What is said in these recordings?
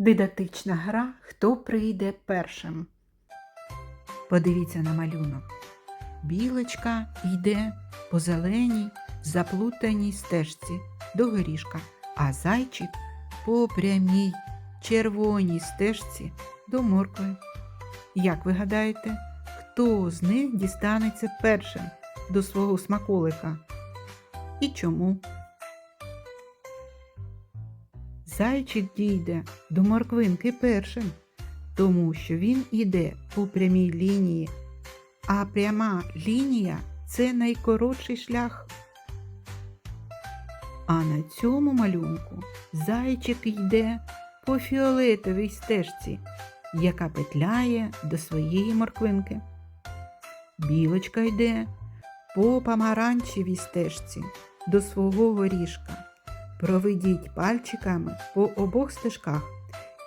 Дидактична гра Хто прийде першим. Подивіться на малюнок. Білочка йде по зеленій, заплутаній стежці до горішка, а зайчик по прямій червоній стежці до моркви. Як ви гадаєте, хто з них дістанеться першим до свого смаколика? І чому? Зайчик дійде до морквинки першим, тому що він іде по прямій лінії, а пряма лінія це найкоротший шлях. А на цьому малюнку зайчик йде по фіолетовій стежці, яка петляє до своєї морквинки. Білочка йде по помаранчевій стежці до свого горішка. Проведіть пальчиками по обох стежках.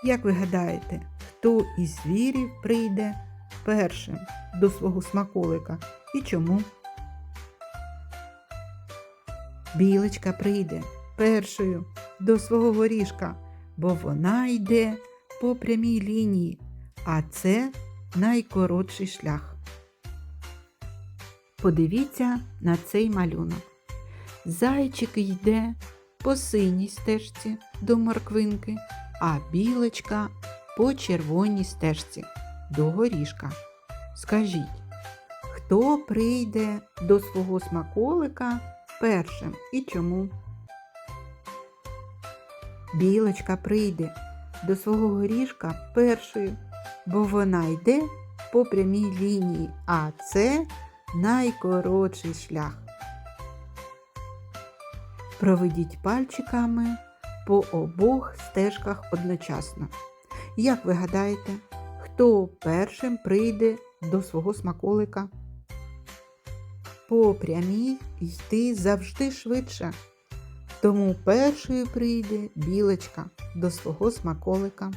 Як ви гадаєте, хто із звірів прийде першим до свого смаколика і чому? Білочка прийде першою до свого горішка, бо вона йде по прямій лінії, а це найкоротший шлях. Подивіться на цей малюнок. Зайчик йде по синій стежці до морквинки, а білочка по червоній стежці до горішка. Скажіть, хто прийде до свого смаколика першим і чому? Білочка прийде до свого горішка першою, бо вона йде по прямій лінії, а це найкоротший шлях. Проведіть пальчиками по обох стежках одночасно. Як ви гадаєте, хто першим прийде до свого смаколика? По прямій йти завжди швидше. Тому першою прийде білочка до свого смаколика.